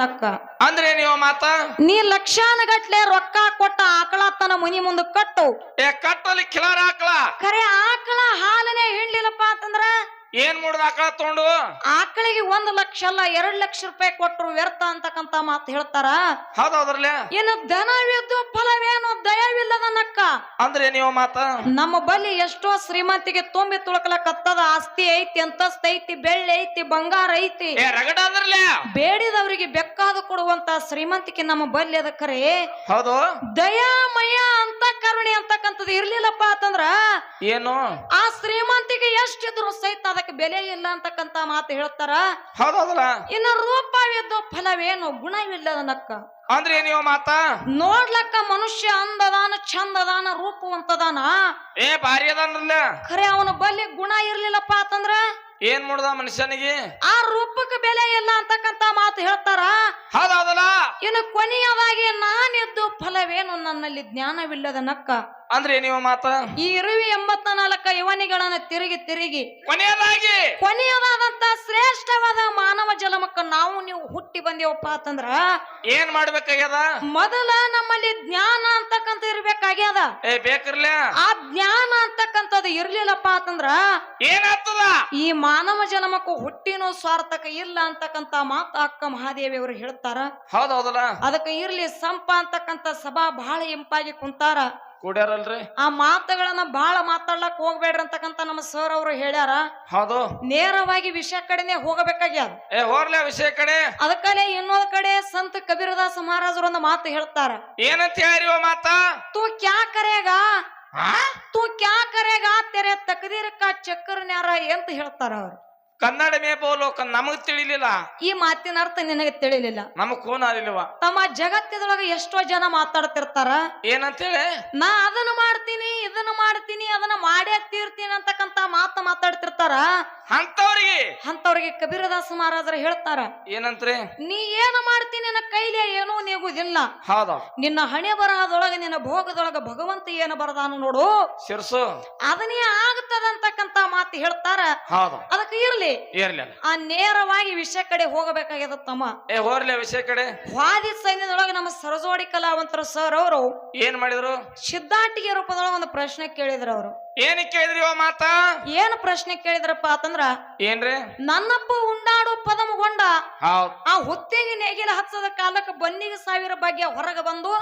ನಕ್ಕ ಅಂದ್ರೆ ನೀವು ಮಾತ? ನೀ ಲಕ್ಷಾನಗಟ್ಲೆ ರೊಕ್ಕ ಕೊಟ್ಟ ಆಕಳ ತನ್ನ ಮನಿ ಮುಂದ ಕಟ್ಟು. ಏ ಕಟ್ಟಲಿ ಕಿಲಾರ ಆಕಳ. ಖರೆ ಆಕಳ ಹಾಲನೆ ಹಿಂಡ್ಲಿಲ್ಲಪ್ಪ ಅಂತಂದ್ರ? ಏನ್ ಮಾಡುದು ಆಕಳ ತಗೊಂಡು ಆಕಳಿಗೆ ಒಂದ್ ಲಕ್ಷ ಅಲ್ಲ ಎರಡ್ ಲಕ್ಷ ರೂಪಾಯಿ ಕೊಟ್ರು ವ್ಯರ್ಥ ಅಂತಕ್ಕಂತ ಮಾತು ಹೇಳ್ತಾರ. ಹೌದೌದ್ರಲ್ಲ ಏನು ದನವಿದ್ದು ಫಲವೇನು ಅಂದ್ರೆ ನೀವು ಮಾತ? ನಮ್ಮ ಬಲಿ ಎಷ್ಟೋ ಶ್ರೀಮಂತಿಗೆ ತುಂಬಿ ತುಳಕಲಕತ್ತದ ಆಸ್ತಿ ಐತಿ ಅಂತಸ್ತ ಐತಿ ಬೆಳ್ಳಿ ಐತಿ ಬಂಗಾರ ಐತಿ. ರಗಡ ಅಂದ್ರಲ್ಲ ಬೇಡಿದವರಿಗೆ ಬೆಕ್ಕಾದ ಕೊಡುವಂತ ಶ್ರೀಮಂತಿಕೆ ನಮ್ಮ ಬಲ್ಲಿ ಅದ ಹೌದು. ದಯಾಮಯ ಅಂತ ಕರುಣೆ ಅಂತಕ್ಕಂಥದ್ದು ಇರ್ಲಿಲ್ಲಪ್ಪ ಅಂತಂದ್ರ ಏನು? ಆ ಶ್ರೀಮಂತಿಗೆ ಎಷ್ಟಿದ್ರು ಸಹಿತ ಅದಕ್ಕೆ ಬೆಲೆ ಇಲ್ಲ ಅಂತಕ್ಕಂತ ಮಾತು ಹೇಳ್ತಾರ? ಹೌದೌದಲ್ಲ? ಇನ್ನು ರೂಪವಿದ್ದು ಫಲವೇನು? ಗುಣವಿಲ್ಲ ನಕ್ಕ ಅಂದ್ರೆ ನೀವು ಮಾತ? ನೋಡ್ಲಕ್ಕ ಮನುಷ್ಯ ಅಂದದಾನ ಚಂದದಾನ ರೂಪವಂತದಾನ? ಏ ಭಾರಿ ಅದಾನಲ್ಲ. ಖರೆ ಅವನ ಬಲ್ಲಿ ಗುಣ ಇರ್ಲಿಲ್ಲಪ್ಪ ಅಂತಂದ್ರ? ಏನ್ ಮಾಡುದ ಮನುಷ್ಯನಿಗೆ? ಆ ರೂಪಕ್ಕೆ ಬೆಲೆ ಇಲ್ಲ ಅಂತಕ್ಕಂತ ಮಾತು ಹೇಳ್ತಾರ ಹೌದೌದಲ್ಲ ಇನ್ನು ಕೊನೆಯದಾಗಿ ನಾನಿದ್ದು ಫಲವೇನು ನನ್ನಲ್ಲಿ ಜ್ಞಾನವಿಲ್ಲದ ನಕ್ಕ? ಅಂದ್ರೆ ನೀವು ಮಾತ? ಈ ಇರುವಿ ಎಂಬತ್ತ ನಾಲ್ಕ ಯುವನಿಗಳನ್ನ ತಿರುಗಿ ತಿರುಗಿ ಕೊನೆಯದಾಗಿ! ಕೊನೆಯದಾದಂತ ಶ್ರೇಷ್ಠವಾದ ಮಾನವ ಜಲಮಕ್ಕ ನಾವು ನೀವು ಹುಟ್ಟಿ ಬಂದೇವಪ್ಪ ಅಂತಂದ್ರ ಏನ್ ಮಾಡ್ಬೇಕಾಗ್ಯದ? ಮೊದಲ ನಮ್ಮಲ್ಲಿ ಜ್ಞಾನ ಅಂತಕ್ಕಂಥ ಇರ್ಬೇಕಾಗ್ಯದ? ಏ ಆ ಜ್ಞಾನ ಅಂತಕ್ಕಂಥದ್ ಇರ್ಲಿಲ್ಲಪ್ಪ ಅಂತಂದ್ರ ಏನಾಗ್ತದ? ಈ ಮಾನವ ಜನ್ಮಕ್ಕೂ ಹುಟ್ಟಿನೂ ಸ್ವಾರ್ಥಕ ಇಲ್ಲ ಅಂತಕ್ಕಂತ ಮಾತ ಅಕ್ಕ ಮಹಾದೇವಿ ಅವರು ಹೇಳ್ತಾರ. ಹೌದೌದಲ್ಲ ಅದಕ್ಕೆ ಇರ್ಲಿ ಸಂಪ ಅಂತಕ್ಕಂತ ಸಭಾ ಬಹಳ ಇಂಪಾಗಿ ಕುಂತಾರ. ಕೂಡ್ಯಾರಲ್ರಿ? ಆ ಮಾತುಗಳನ್ನ ಬಹಳ ಮಾತಾಡ್ಲಕ್ ಹೋಗ್ಬೇಡ್ರಿ ಅಂತಕ್ಕಂತ ನಮ್ಮ ಸರ್ ಅವರು ಹೇಳ್ಯಾರ. ಹೌದು. ನೇರವಾಗಿ ವಿಷಯ ಕಡೆನೆ ಹೋಗಬೇಕಾಗ್ಯದ. ಏ ಹೋರ್ಲೆ ವಿಷಯ ಕಡೆ. ಅದಕ್ಕಲೆ ಇನ್ನೊಂದ್ ಕಡೆ ಸಂತ ಕಬೀರದಾಸ ಮಹಾರಾಜರು ಒಂದು ಮಾತು ಹೇಳ್ತಾರ. ಏನಂತ ಹೇಳಿ ಮಾತ? ತೂ ಕ್ಯಾ ಕರೆಗ? ಆ? ತೂ ಕ್ಯಾ ಕರೆಗ? ತೆರೆ ತಕದೀರಕ್ಕ ಕಾ ಚಕ್ಕರ್ ನ್ಯಾರ ಅಂತ ಹೇಳ್ತಾರ ಅವ್ರು. ಕನ್ನಡ ಮೇ ಬೋಲೋಕ ನಮಗ್ ತಿಳಿಲಿಲ್ಲ. ಈ ಮಾತಿನ ಅರ್ಥ ನಿನಗೆ ತಿಳಿಲಿಲ್ಲ. ನಮಗ್ ಕೋನ್ ಆಗಲಿಲ್ವ? ತಮ್ಮ ಜಗತ್ತಿದೊಳಗ ಎಷ್ಟೋ ಜನ ಮಾತಾಡ್ತಿರ್ತಾರ. ಏನಂತೇಳಿ? ನಾ ಅದನ್ನ ಮಾಡ್ತೀನಿ. ಇದನ್ನ ಮಾಡ್ತೀನಿ ಅದನ್ನ ಮಾಡೇ ತೀರ್ತೀನಿ ಅಂತಕ್ಕಂತ ಮಾತ ಮಾತಾಡ್ತಿರ್ತಾರ? ಅಂತವ್ರಿಗೆ ಅಂತವ್ರಿಗೆ ಕಬೀರದಾಸ ಮಹಾರಾಜರು ಹೇಳ್ತಾರ ಏನಂತ್ರಿ? ನೀ ಏನು ಮಾಡ್ತೀನಿ ನನ್ನ ಕೈಲಿ ಏನೂ ನೀಗುದಿಲ್ಲ. ಹೌದ. ನಿನ್ನ ಹಣೆ ಬರಹದೊಳಗೆ ನಿನ್ನ ಭೋಗದೊಳಗ ಭಗವಂತ ಏನು ಬರದಾನು ನೋಡು. ಶಿರ್ಸು. ಅದನ್ನೇ ಆಗ್ತದಂತಕ್ಕಂತ ಮಾತು ಹೇಳ್ತಾರ. ಹೌದು. ಅದಕ್ಕೆ ಇರ್ಲಿ. ಇರ್ಲಿ ಆ ನೇರವಾಗಿ ವಿಷಯ ಕಡೆ ಹೋಗಬೇಕಾಗ್ಯದ ತಮ್ಮ. ಏ ಹೋರ್ಲಿ ವಿಷಯ ಕಡೆ? ವಾದಿ ಸೈನ್ಯದೊಳಗೆ ನಮ್ಮ ಸರಜೋಡಿ ಕಲಾವಂತರ ಸರ್ ಅವರು ಏನ್ ಮಾಡಿದ್ರು? ಸಿದ್ಧಾಂಟಿಗೆ ರೂಪದೊಳಗೆ ಒಂದು ಪ್ರಶ್ನೆ ಕೇಳಿದ್ರ ಅವರು. ಏನ್ ಕೇಳಿದ್ರಿ ಇವ ಮಾತ? ಏನು ಪ್ರಶ್ನೆ ಕೇಳಿದ್ರಪ್ಪ ಅಂತಂದ್ರ ಏನ್ರಿ? ನನ್ನಪ್ಪ ಉಂಡಾಡು ಪದಮಗೊಂಡ ಹೌದ್. ಆ ಹೊತ್ತಿಗೆ ನೇಗಿಲ ಹಚ್ಚದ ಕಾಲಕ್ಕೆ ಬನ್ನಿಗೆ ಸಾವಿರ ಭಾಗ್ಯ ಹೊರಗೆ ಬಂದು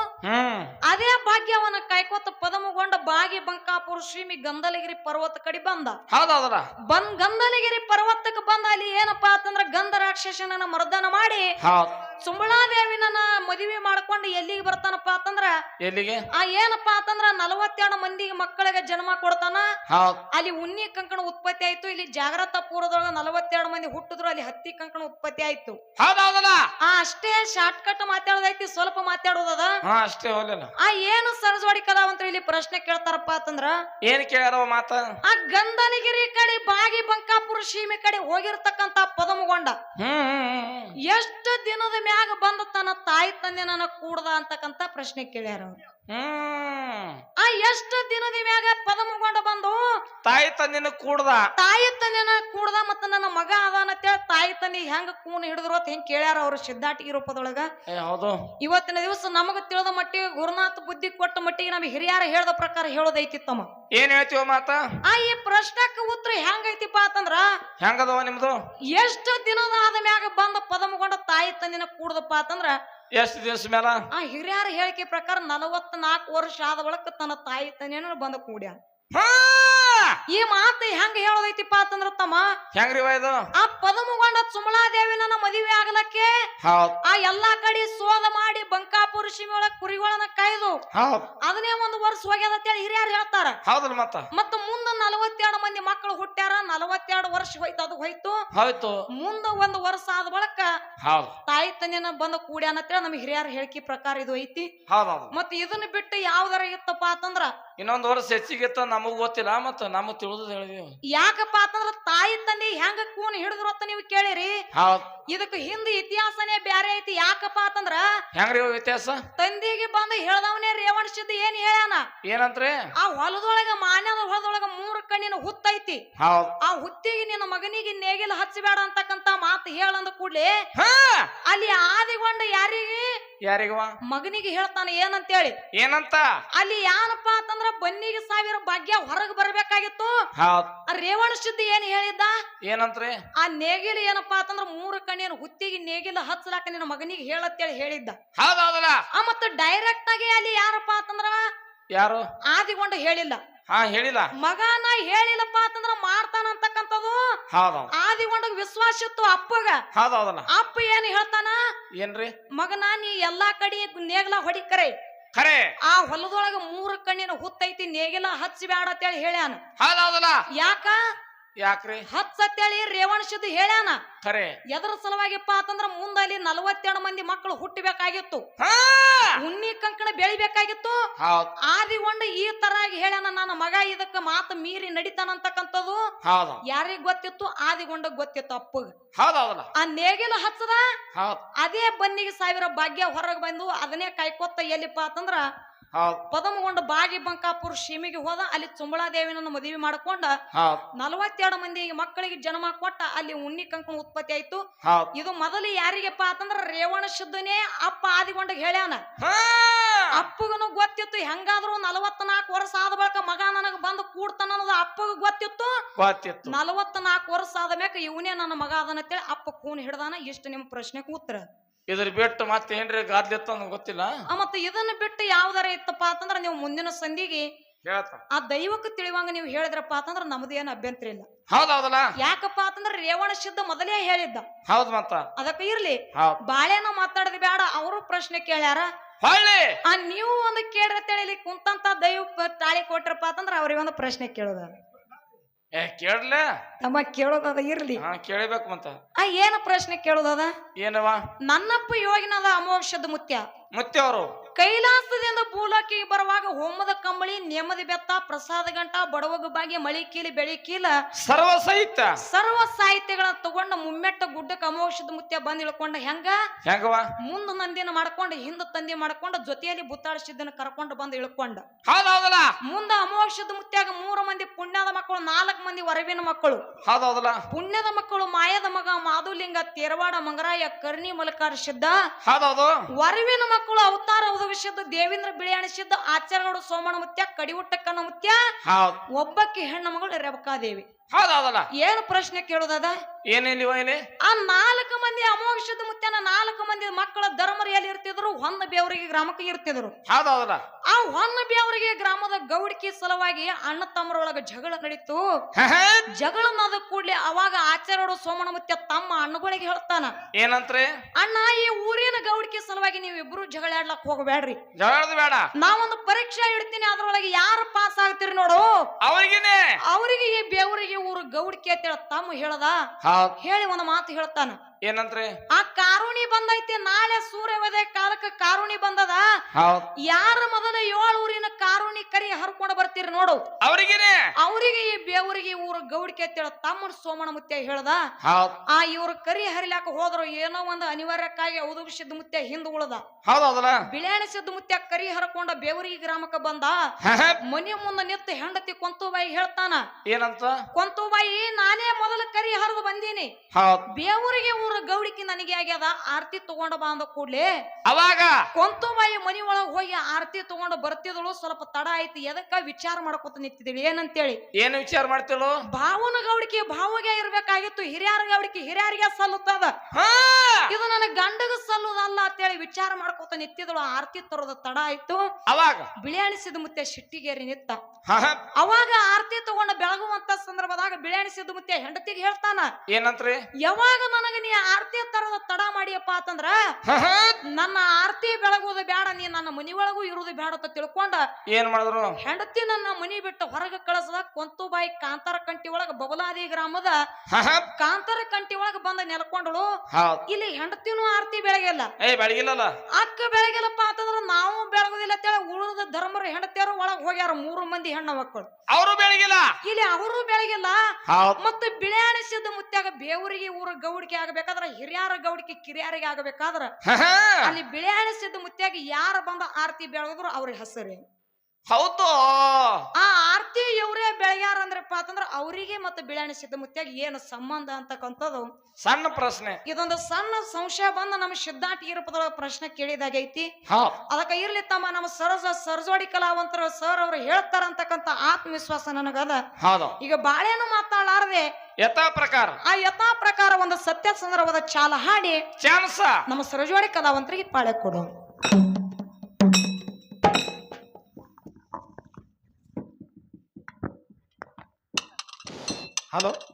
ಅದೇ ಭಾಗ್ಯವನ್ನ ಕಾಯ್ಕೋತ ಪದಮಗೊಂಡ ಬಾಗಿ ಬಂಕಾಪುರ ಶ್ರೀಮಿ ಗಂಧಲಗಿರಿ ಪರ್ವತ ಕಡೆ ಬಂದ. ಹೌದೌದಲ್ಲ. ಬಂದ್ ಗಂಧಲಗಿರಿ ಪರ್ವತಕ್ಕೆ ಬಂದ ಅಲ್ಲಿ ಏನಪ್ಪಾ ಅಂತಂದ್ರ ಗಂಧ ರಾಕ್ಷಸನ ಮರ್ದನ ಮಾಡಿ ಹೌದ್. ಸುಂಬಳಾದೇವಿನ ಮದುವೆ ಮಾಡ್ಕೊಂಡು ಎಲ್ಲಿಗೆ ಬರ್ತಾನಪ್ಪ ಅಂತಂದ್ರ ಎಲ್ಲಿಗೆ? ಆ ಏನಪ್ಪಾ ಅಂತಂದ್ರ ನಲವತ್ತೆರಡು ಮಂದಿಗೆ ಮಕ್ಕಳಿಗೆ ಜನ್ಮ ಕೊಡ್ತಾನ. ಅಲ್ಲಿ ಉನ್ನಿ ಕಂಕಣ ಉತ್ಪತ್ತಿ ಆಯ್ತು ಇಲ್ಲಿ ಜಾಗ್ರತ ಪೂರ್ವದೊಳಗ ನಲವತ್ತೆರಡು ಮಂದಿ ಹುಟ್ಟಿದ್ರು ಅಲ್ಲಿ ಹತ್ತಿ ಕಂಕಣ ಉತ್ಪತ್ತಿ ಆಯ್ತು. ಆ ಅಷ್ಟೇ ಶಾರ್ಟ್ ಕಟ್ ಮಾತಾಡೋದೈತಿ ಸ್ವಲ್ಪ ಮಾತಾಡೋದದ ಅಷ್ಟೇ ಆ ಏನು ಸರಜೋಡಿ ಕಲಾವಂತರು ಇಲ್ಲಿ ಪ್ರಶ್ನೆ ಕೇಳ್ತಾರಪ್ಪ ಅಂತಂದ್ರ ಏನ್ ಕೇಳಾರ ಮಾತ? ಆ ಗಂಧನಗಿರಿ ಕಡೆ ಬಾಗಿ ಬಂಕಾಪುರ ಸೀಮೆ ಕಡೆ ಹೋಗಿರ್ತಕ್ಕಂತ ಪದಮಗೊಂಡ. ಎಷ್ಟು ದಿನದ ಮ್ಯಾಗ ಬಂದ ತನ್ನ ತಾಯಿ ತಂದೆ ನನ್ನ ಕೂಡದ ಅಂತಕ್ಕಂತ ಪ್ರಶ್ನೆ ಕೇಳ್ಯಾರ ಅವ್ರು. ಆ ಎಷ್ಟು ದಿನದ ಮ್ಯಾಗ ಪದಮಗೊಂಡ ಬಂದು ತಾಯಿ ತಂದಿನ ಕೂಡ್ದ. ತಾಯಿ ತಂದೆನ ಕೂಡ್ದ ಮತ್ತ ನನ್ನ ಮಗ ಅದಾನ ಅಂತೇಳಿ ತಾಯಿ ತಂದೆ ಹೆಂಗ ಕೂನ್ ಹಿಡಿದ್ರು ಅಂತ ಹೆಂಗ್ ಕೇಳ್ಯಾರ ಅವ್ರ ಸಿದ್ಧಾಟಿಗೆ ರೂಪದೊಳಗ. ಏ ಹೌದು. ಇವತ್ತಿನ ದಿವಸ ನಮಗ ತಿಳಿದ ಮಟ್ಟಿಗೆ ಗುರುನಾಥ ಬುದ್ಧಿ ಕೊಟ್ಟ ಮಟ್ಟಿಗೆ ನಮಗೆ ಹಿರಿಯರ ಹೇಳ್ದ ಪ್ರಕಾರ ಹೇಳೋದೈತಿ ತಮ್ಮ. ಏನ್ ಹೇಳ್ತೀವ ಮಾತ? ಆ ಈ ಪ್ರಶ್ನಕ್ಕೆ ಉತ್ತರ ಹೆಂಗೈತಿಪ್ಪ ಅಂತಂದ್ರ ಹೆಂಗದವ ನಿಮ್ದು? ಎಷ್ಟು ದಿನದ ಆದ ಮ್ಯಾಗ ಬಂದ ಪದಮಗೊಂಡ ತಾಯಿ ತಂದಿನ ಕೂಡ್ದಪ್ಪ ಅಂತಂದ್ರ ಎಷ್ಟು ದಿವಸ ಮೇಲ ಆ ಹಿರಿಯರ ಹೇಳಿಕೆ ಪ್ರಕಾರ ನಲವತ್ ನಾಲ್ಕು ವರ್ಷ ಆದ ಬಳಕ ತನ್ನ ತಾಯಿ ತಂದೆನ ಬಂದ ಕೂಡ್ಯ! ಈ ಮಾತು ಹೆಂಗ ಹೇಳೋದೈತಿಪ್ಪ ಅಂತಂದ್ರ ತಮ್ಮ ಹೆಂಗ್ರಿ ಇದು? ಆ ಸುಮಲಾ ಸುಮಲಾದೇವಿನ ಮದುವೆ ಆಗ್ಲಕ್ಕೆ ಆ ಎಲ್ಲಾ ಕಡೆ ಸೋದ ಮಾಡಿ ಬಂಕಾಪುರ ಸೀಮೆ ಒಳಗ್ ಕುರಿಗಳನ್ನ ಕಾಯ್ದು ಹೌದ್. ಅದನ್ನೇ ಒಂದು ವರ್ಷ ಹೋಗ್ಯದ ಅಂತೇಳಿ ಹಿರಿಯರು ಹೇಳ್ತಾರ. ಹೌದಲ್ಲ ಮತ್ತ. ಮತ್ತ ಮುಂದ ನಲವತ್ತೆರಡು ಮಂದಿ ಮಕ್ಕಳು ಹುಟ್ಟ್ಯಾರ ನಲವತ್ತೆರಡು ವರ್ಷ ಹೋಯ್ತು ಅದು ಹೋಯ್ತು. ಹೋಯ್ತು. ಮುಂದ ಒಂದು ವರ್ಷ ಆದ ಬಳಕ ಹೌದ್. ತಾಯಿ ತಂದೆನ ಬಂದ ಕೂಡ್ಯಾನ ಅಂತೇಳಿ ನಮ್ಗೆ ಹಿರಿಯರ ಹೇಳಿಕೆ ಪ್ರಕಾರ ಇದು ಐತಿ. ಹೌದ್ ಹೌದು. ಮತ್ತ ಇದನ್ನ ಬಿಟ್ಟು ಯಾವ್ದಾರ ಇತ್ತಪ್ಪ ಅಂತಂದ್ರ ಇನ್ನೊಂದ್ ವರ್ಷ ಹೆಚ್ಚಿಗಿತ್ತ ನಮಗ್ ಗೊತ್ತಿಲ್ಲ ಮತ್ತ ನಮಗ್ ತಿಳಿದ್ ಹೇಳಿದೀವಿ ಯಾಕಪ್ಪ ಅಂತಂದ್ರ ತಾಯಿ ತಂದೆ ಹೆಂಗ ಕೂನ್ ಹಿಡಿದ್ರು ಅಂತ ನೀವು ಕೇಳಿರಿ. ಹೌದ್. ಇದಕ್ಕೆ ಹಿಂದೆ ಇತಿಹಾಸನೇ ಬ್ಯಾರೆ ಐತಿ. ಯಾಕಪ್ಪ ಅಂತಂದ್ರ ಹೆಂಗ್ರಿ ಇವ ವ್ಯತ್ಯಾಸ ಕೇಸ ತಂದಿಗೆ ಬಂದು ಹೇಳ್ದವನೇ ರೇವಣ ಸಿದ್ಧ ಏನ್ ಹೇಳ್ಯಾನ? ಏನಂತ್ರಿ? ಆ ಹೊಲದೊಳಗ ಮಾನ್ಯದ ಹೊಲದೊಳಗ ಮೂರು ಕಣ್ಣಿನ ಹುತ್ತೈತಿ. ಹೌದ್. ಆ ಹುತ್ತಿಗೆ ನಿನ್ನ ಮಗನಿಗೆ ನೇಗಿಲ್ ಹಚ್ಚಬೇಡ ಅಂತಕ್ಕಂತ ಮಾತು ಹೇಳಂದ ಕೂಡ್ಲೆ ಹಾ! ಅಲ್ಲಿ ಆದಿಗೊಂಡ ಯಾರಿಗೆ ಯಾರಿಗವ ಮಗನಿಗೆ ಹೇಳ್ತಾನ ಏನಂತೇಳಿ? ಏನಂತ? ಅಲ್ಲಿ ಏನಪ್ಪಾ ಅಂತಂದ್ರ ಬನ್ನಿಗೆ ಸಾವಿರ ಭಾಗ್ಯ ಹೊರಗೆ ಬರಬೇಕಾಗಿತ್ತು. ಹೌದ್. ಆ ರೇವಣ ಶುದ್ಧಿ ಏನ್ ಹೇಳಿದ್ದ? ಏನಂತ್ರಿ? ಆ ನೇಗಿಲು ಏನಪ್ಪಾ ಅಂತಂದ್ರ ಮೂರು ಕಣ್ಣಿನ ಹುತ್ತಿಗೆ ನೇಗಿಲು ಹಚ್ಚಲಾಕ ನಿನ್ನ ಮಗನಿಗೆ ಹೇಳತ್ತೇಳಿ ಹೇಳಿದ್ದ. ಹೌದಾ ಹೌದಲ್ಲ. ಆ ಮತ್ತ ಡೈರೆಕ್ಟ್ ಆಗಿ ಅಲ್ಲಿ ಯಾರಪ್ಪ ಅಂತಂದ್ರ ಯಾರು? ಆದಿಗೊಂಡು ಹೇಳಿಲ್ಲ. ಹಾ ಹೇಳಿಲ್ಲ ಮಗ ನಾ ಹೇಳಿಲ್ಲಪ್ಪ ಅಂತಂದ್ರ ಮಾಡ್ತಾನ ಅಂತಕ್ಕಂಥದ್ದು? ಹೌದ್. ಆದಿಗೊಂಡಗ್ ವಿಶ್ವಾಸ ಇತ್ತು ಅಪ್ಪಗ. ಹೌದೌದಲ್ಲ ಅಪ್ಪ ಏನ್ ಹೇಳ್ತಾನ? ಏನ್ರಿ? ಮಗನ ನೀ ಎಲ್ಲಾ ಕಡೆ ನೇಗಿಲ ಹೊಡಿಕರೆ ಖರೆ ಆ ಹೊಲದೊಳಗ ಮೂರು ಕಣ್ಣಿನ ಹುತ್ತೈತಿ ನೇಗಿಲ ಬ್ಯಾಡ ಅಂತೇಳಿ ಹೇಳ್ಯಾನ. ಹೌದೌದಲ್ಲ ಯಾಕ? ಯಾಕ್ರಿ? ಹಚ್ಚತ್ತೇಳಿ ರೇವಣ ಹೇಳ್ಯಾನ. ಖರೆ ಎದ್ರ ಸಲುವಾಗಿಪ್ಪ ಅಂತಂದ್ರ ಮುಂದ ಅಲ್ಲಿ ನಲವತ್ತೆರಡು ಮಂದಿ ಮಕ್ಕಳು ಹುಟ್ಟಬೇಕಾಗಿತ್ತು. ಹಾ. ಉಣ್ಣಿ ಕಂಕಣ ಬೆಳಿಬೇಕಾಗಿತ್ತು. ಆದಿಗೊಂಡ ಈ ತರ ಹೇಳನ ಹೇಳ್ಯಾನ ನನ್ನ ಮಗ ಇದಕ್ಕ ಮಾತು ಮೀರಿ ನಡಿತಾನಂತಕ್ಕಂಥದ್ದು ಯಾರಿಗ ಗೊತ್ತಿತ್ತು? ಆದಿಗೊಂಡ ಗೊತ್ತಿತ್ತು ಅಪ್ಪಗ. ಆ ನೇಗಿಲು ಹಚ್ಚದ? ಅದೇ ಬನ್ನಿಗೆ ಸಾವಿರ ಭಾಗ್ಯ ಹೊರಗೆ ಬಂದು ಅದನ್ನೇ ಕಾಯ್ಕೊತ್ತ ಎಲ್ಲಿಪ್ಪ ಅಂತಂದ್ರ ಪದಮಗೊಂಡ ಬಾಗಿ ಬಂಕಾಪುರ ಸೀಮೆಗೆ ಹೋದ ಅಲ್ಲಿ ದೇವಿನನ್ನು ಮದುವೆ ಮಾಡ್ಕೊಂಡ ನಲವತ್ತೆರಡು ಮಂದಿ ಮಕ್ಕಳಿಗೆ ಜನ್ಮ ಕೊಟ್ಟ ಅಲ್ಲಿ ಉಣ್ಣಿ ಕಂಕಣ ಉತ್ಪತ್ತಿ ಆಯ್ತು. ಇದು ಮೊದಲು ಯಾರಿಗೆಪ್ಪ ಅಂತಂದ್ರ ರೇವಣ ಶುದ್ಧನೇ ಅಪ್ಪ ಆದಿಗೊಂಡ ಹೇಳ್ಯಾನ. ಅಪ್ಪಗನು ಗೊತ್ತಿತ್ತು ಹೆಂಗಾದ್ರು ನಲವತ್ನಾಲ್ಕು ವರ್ಷ ಆದ ಬಳಿಕ ಮಗ ನನಗ ಬಂದು ಕೂಡ್ತಾನ ಅನ್ನೋದು ಅಪ್ಪಗ ಗೊತ್ತಿತ್ತು. ಗೊತ್ತಿತ್ತು. ನಲವತ್ನಾಲ್ಕು ವರ್ಷ ಆದ ಮ್ಯಾಕ ಇವನೇ ನನ್ನ ಮಗ ಅದನ್ನ ಅಪ್ಪ ಕೂನ್ ಹಿಡ್ದಾನ. ಇಷ್ಟು ನಿಮ್ಮ ಪ್ರಶ್ನೆಗೆ ಉತ್ತರ. ಇದ್ರ ಬಿಟ್ಟು ಮತ್ತೆ ಏನ್ರಿ ಗಾದ್ಲಿತ್ತ ಅನ್ನೋದ್ ಗೊತ್ತಿಲ್ಲ? ಮತ್ತೆ ಇದನ್ನ ಬಿಟ್ಟು ಯಾವ್ದಾರ ಇತ್ತಪ್ಪ ಅಂತಂದ್ರ ನೀವು ಮುಂದಿನ ಸಂಧಿಗೆ ಆ ದೈವಕ್ಕೆ ತಿಳಿವಂಗ ನೀವು ಹೇಳಿದ್ರಪ್ಪ ಅಂತಂದ್ರ ನಮ್ದೇನು ಅಭ್ಯಂತರ ಇಲ್ಲ. ಹೌದೌದಲ್ಲ ಯಾಕಪ್ಪ ಅಂತಂದ್ರ ರೇವಣ ಸಿದ್ಧ ಮೊದಲೇ ಹೇಳಿದ್ದ. ಹೌದ್ ಮತ್ತ. ಅದಕ್ಕೆ ಇರ್ಲಿ. ಬಾಳೆನ ಮಾತಾಡದ್ ಬೇಡ ಅವರು ಪ್ರಶ್ನೆ ಕೇಳ್ಯಾರ. ಹೊಳ್ಳಿ! ಆ ನೀವು ಒಂದು ಕೇಳ್ರಿ ತಿಳಿಲಿ ಕುಂತಂತ ದೈವ ತಾಳಿ ಕೊಟ್ರಪ್ಪ ಅಂತಂದ್ರ ಅವ್ರಿಗೆ ಒಂದು ಪ್ರಶ್ನೆ ಕೇಳೋದ. ಏ ಕೇಳಲೆ? ತಮ್ಮ ಕೇಳೋದದ ಇರ್ಲಿ. ಹಾ ಕೇಳಬೇಕು ಮತ್ತ. ಆ ಏನ ಪ್ರಶ್ನೆ ಕೇಳೋದದ? ಏನವ? ನನ್ನಪ್ಪ ಯೋಗಿನದ ಅಮೋಕ್ಷದ ಮುತ್ಯ. ಮುತ್ತಿ ಅವರು ಕೈಲಾಸದಿಂದ ಭೂಲೋಕಿಗೆ ಬರುವಾಗ ಹೋಮದ ಕಂಬಳಿ ನೆಮ್ಮದಿ ಬೆತ್ತ ಪ್ರಸಾದ ಗಂಟ ಬಡವಗ ಬಾಗಿ ಮಳಿ ಕೀಲಿ ಬೆಳಿ ಕೀಲ. ಸರ್ವ ಸಹಿತ? ಸರ್ವ ಸಾಹಿತ್ಯಗಳನ್ನ ತಗೊಂಡ ಮುಮ್ಮೆಟ್ಟ ಗುಡ್ಡಕ್ಕೆ ಅಮೋಕ್ಷದ ಮುತ್ಯ ಬಂದ್ ಇಳ್ಕೊಂಡ ಹೆಂಗ? ಹೆಂಗವಾ ಮುಂದ ನಂದಿನ ಮಾಡ್ಕೊಂಡು ಹಿಂದ ತಂದಿ ಮಾಡ್ಕೊಂಡು ಜೊತೆಯಲ್ಲಿ ಬುತ್ತಾಡಿಸಿದ್ದನ್ನ ಕರ್ಕೊಂಡು ಬಂದು ಇಳ್ಕೊಂಡ. ಹೌದ್ ಹೌದಲ್ಲ ಮುಂದ ಅಮೋಕ್ಷದ ಮುತ್ಯಾಗ ಮೂರು ಮಂದಿ ಪುಣ್ಯದ ಮಕ್ಕಳು ನಾಲ್ಕು ಮಂದಿ ವರವಿನ ಮಕ್ಕಳು. ಹೌದ್ ಹೌದಲ್ಲ ಪುಣ್ಯದ ಮಕ್ಕಳು ಮಾಯದ ಮಗ ಮಾಧುಲಿಂಗ ತೇರವಾಡ ಮಂಗರಾಯ ಕರ್ಣಿ ಮಲಕಾರ ಸಿದ್ಧ ಹೌದೌದು. ಹೌದು ವರವಿನ ಮಕ್ಕಳು ಅವತಾರ ಒದಗಿಸಿದ್ದು ದೇವೇಂದ್ರ ಬಿಳಿ ಅಣಿಸಿದ್ದು ಆಚಾರ ಸೋಮಣ ಮುತ್ಯ ಕಡಿವುಟ್ಟಕ್ಕನ ಮುತ್ಯ. ಒಬ್ಬಕ್ಕಿ ಒಬ್ಬಕ್ಕೆ ಹೆಣ್ಣು ಮಗಳು ರೇವಕಾದೇವಿ. ಹೌದ್ ಹೌದಲ್ಲ ಏನು ಪ್ರಶ್ನೆ ಕೇಳೋದದ? ಇಲ್ಲಿ? ಆ ನಾಲ್ಕು ಮಂದಿ ಅಮೋಕ್ಷದ ಮುತ್ಯನ ನಾಲ್ಕು ಮಂದಿ ಮಕ್ಕಳ ಧರ್ಮರಿಯಲ್ಲಿ ಇರ್ತಿದ್ರು ಹೊನ್ನ ಬೇವರಿಗೆ ಗ್ರಾಮಕ್ಕೆ ಇರ್ತಿದ್ರು. ಆ ಹೊನ್ನ ಬೇವರಿಗೆ ಗ್ರಾಮದ ಗೌಡಿಕೆ ಸಲುವಾಗಿ ಅಣ್ಣ ತಮ್ಮರೊಳಗ ಜಗಳ ನಡೀತು. ಜಗಳ ನದ ಕೂಡ್ಲೆ ಅವಾಗ ಆಚಾರ್ಯರು ಸೋಮಣ ಮುತ್ಯ ತಮ್ಮ ಅಣ್ಣಗಳಿಗೆ ಹೇಳ್ತಾನ ಏನಂತ್ರಿ? ಅಣ್ಣ ಈ ಊರಿನ ಗೌಡಿಕೆ ಸಲುವಾಗಿ ನೀವು ಇಬ್ರು ಜಗಳ ಆಡ್ಲಕ್ ಹೋಗಬೇಡ್ರಿ ಬೇಡ. ನಾವೊಂದು ಪರೀಕ್ಷೆ ಇಡ್ತೀನಿ ಅದ್ರೊಳಗೆ ಯಾರು ಪಾಸ್ ಆಗ್ತೀರಿ ನೋಡು. ಅವರಿಗೇನೆ. ಅವರಿಗೆ ಈ ಬೇವರಿಗೆ ಗೌಡಿಕೆ ಅಂತೇಳಿ ತಮ್ಮ ಹೇಳದ? ಹೇಳಿ ಒಂದು ಮಾತು ಹೇಳ್ತಾನ. ಏನಂತ್ರಿ? ಆ ಕಾರುಣಿ ಬಂದೈತಿ ನಾಳೆ ಸೂರ್ಯೋದಯ ಕಾಲಕ್ಕೆ ಕಾರುಣಿ ಬಂದದ. ಹೌದ್. ಯಾರ ಮೊದಲ ಏಳು ಊರಿನ ಕಾರುಣಿ ಕರಿ ಹರ್ಕೊಂಡು ಬರ್ತೀರಿ ನೋಡು. ಅವರಿಗೆ ಅವರಿಗೆ ಈ ಬೇವರಿಗೆ ಊರು ಗೌಡಿಕೆ ಅಂತೇಳಿ ತಮ್ಮ ಸೋಮಣ ಮುತ್ಯ ಹೇಳ್ದ. ಹೌದ್. ಆ ಇವ್ರ ಕರಿ ಹರಿಲಾಕ ಹೋದ್ರು ಏನೋ ಒಂದು ಅನಿವಾರ್ಯಕ್ಕಾಗಿ ಉದುಗಿಸಿದ ಮುತ್ಯ ಹಿಂದ ಉಳದ. ಹೌದ್ ಹೌದಲ್ಲ? ಬಿಳಿಯಾಣಿಸಿದ ಮುತ್ಯ ಕರಿ ಹರ್ಕೊಂಡ ಬೇವರಿಗೆ ಗ್ರಾಮಕ್ಕೆ ಬಂದ. ಮನೆ ಮುಂದೆ ನಿಂತು ಹೆಂಡತಿ ಕೊಂತುಬಾಯಿ ಹೇಳ್ತಾನ. ಏನಂತ? ಕೊಂತುಬಾಯಿ ನಾನೇ ಮೊದಲ ಕರಿ ಹರಿದು ಬಂದೀನಿ. ಹೌದ್. ಬೇವರಿಗೆ ಊರ ಗೌಡಿಕೆ ನನಗೆ ಆಗ್ಯದ ಆರ್ತಿ ತಗೊಂಡ ಅಂದ ಕೂಡ್ಲೆ. ಅವಾಗ? ಕೊಂತುಮಾಯಿ ಮನಿ ಒಳಗ್ ಹೋಗಿ ಆರತಿ ತಗೊಂಡು ಬರ್ತಿದಳು ಸ್ವಲ್ಪ ತಡ ಆಯ್ತು ಎದಕ್ಕ ವಿಚಾರ ಮಾಡ್ಕೊತ ನಿಂತಿದಳು ಏನಂತೇಳಿ. ಏನ್ ವಿಚಾರ ಮಾಡ್ತಿಳು ಭಾವನ ಗೌಡಿಕೆ ಭಾವಗೆ ಇರ್ಬೇಕಾಗಿತ್ತು ಹಿರಿಯರ ಗೌಡಿಕೆ ಹಿರಿಯರಿಗೆ ಸಲ್ಲುತ್ತದ. ಹಾ! ಇದು ನನ್ನ ಗಂಡಗ ಸಲ್ಲುದಲ್ಲ ಅಂತೇಳಿ ವಿಚಾರ ಮಾಡ್ಕೊತ ನಿಂತಿದಳು ಆರತಿ ತರೋದ ತಡ ಆಯ್ತು. ಅವಾಗ? ಬಿಳಿಯಾಣಿಸಿದ ಮುತ್ತೆ ಶಿಟ್ಟಿಗೇರಿ ನಿತ್ತ. ಹ, ಹ. ಅವಾಗ ಆರತಿ ತಗೊಂಡ ಬೆಳಗುವಂತ ಸಂದರ್ಭದಾಗ ಬಿಳಿಯಾಣಿಸಿದ ಮುತ್ತೆ ಹೆಂಡತಿಗೆ ಹೇಳ್ತಾನ ಏನಂತ್ರಿ? ಯಾವಾಗ ನನಗ ನೀ ಆರ್ತಿ ತರದ ತಡ ಮಾಡಿಯಪ್ಪ ಅಂತಂದ್ರ. ನನ್ನ ಆರ್ತಿ ಬೆಳಗುವುದು ಬೇಡ ನೀ ನನ್ನ ಮನಿ ಒಳಗೂ ಇರುವುದು ಬೇಡ ಅಂತ ತಿಳ್ಕೊಂಡ ಏನ್ ಮಾಡಿದ್ರು? ಹೆಂಡತಿ ನನ್ನ ಮನಿ ಬಿಟ್ಟು ಹೊರಗೆ ಕಳಿಸದ ಕೊಂತುಬಾಯಿ ಕಾಂತಾರ ಕಂಟಿ ಒಳಗ ಬಬಲಾದಿ ಗ್ರಾಮದ ಕಾಂತರ ಕಂಟಿ ಒಳಗ ಬಂದ ನೆಲ್ಕೊಂಡಳು. ಇಲ್ಲಿ ಹೆಂಡತಿನೂ ಆರ್ತಿ ಬೆಳಗಿಲ್ಲ ಏ ಬೆಳಗಿಲ್ಲ ಬೆಳಗಿಲ್ಲಲ್ಲ ಅಕ್ಕ ಬೆಳಗಿಲ್ಲಪ್ಪ ಅಂತಂದ್ರ ನಾವು ಬೆಳಗುದಿಲ್ಲ ಅಂತೇಳಿ ಉಳಿದ ಧರ್ಮರ ಹೆಂಡತಿಯರು ಒಳಗ್ ಹೋಗ್ಯಾರ ಮೂರು ಮಂದಿ ಹೆಣ್ಣ ಮಕ್ಕಳು. ಅವರು ಬೆಳಗಿಲ್ಲ ಇಲ್ಲಿ? ಅವರು ಬೆಳಗಿಲ್ಲ ಮತ್ತೆ ಬಿಳಿ ಅಣಿಸಿದ ಮುತ್ಯಾಗ ಬೇವರಿಗೆ ಊರ ಗೌಡಿಕೆ ಆಗಬೇಕಾದ್ರ ಹಿರಿಯರ ಗೌಡಿಕೆ ಕಿರಿಯರಿಗೆ ಆಗಬೇಕಾದ್ರ ಅಲ್ಲಿ ಬಿಳಿಯಾಣಿಸಿದ ಮುತ್ಯಾಗ ಯಾರು ಬಂದ ಆರತಿ ಬೆಳಗಿದ್ರು ಅವ್ರಿಗೆ ಹೆಸರು. ಹೌದು. ಆ ಆರ್ತಿ ಇವರೇ ಬೆಳೆಯಾರ ಅಂದ್ರಪ್ಪ ಅಂತಂದ್ರ ಅವರಿಗೆ ಮತ್ತೆ ಬಿಳಾಣಿ ಮುತ್ಯಾಗ ಏನು ಸಂಬಂಧ ಅಂತಕ್ಕಂಥದ್ದು? ಸಣ್ಣ ಪ್ರಶ್ನೆ. ಇದೊಂದು ಸಣ್ಣ ಸಂಶಯ ಬಂದ ನಮ್ಮ ಸಿದ್ಧಾಂತಿ ಇರಪದ ಪ್ರಶ್ನೆ ಕೇಳಿದಾಗೈತಿ ಅದಕ್ಕ ಅದಕ್ಕೆ ಇರ್ಲಿ ತಮ್ಮ ನಮ್ಮ ಸರಸ ಸರ್ಜೋಡಿ ಕಲಾವಂತರ ಸರ್ ಅವರು ಹೇಳ್ತಾರ ಅಂತಕ್ಕಂಥ ಆತ್ಮವಿಶ್ವಾಸ ನನಗದ. ಹೌದು. ಈಗ ಬಾಳೆನು ಮಾತಾಡಲಾರದೆ. ಯಥಾ ಪ್ರಕಾರ. ಆ ಯಥಾ ಪ್ರಕಾರ ಒಂದು ಸತ್ಯ ಸಂದರ್ಭದ ಚಾಲ ಹಾಡಿ. ಚಾನ್ಸ. ನಮ್ಮ ಸರಜೋಡಿ ಕಲಾವಂತರಿಗೆ ಪಾಳೆ ಕೊಡು. ¿Aló?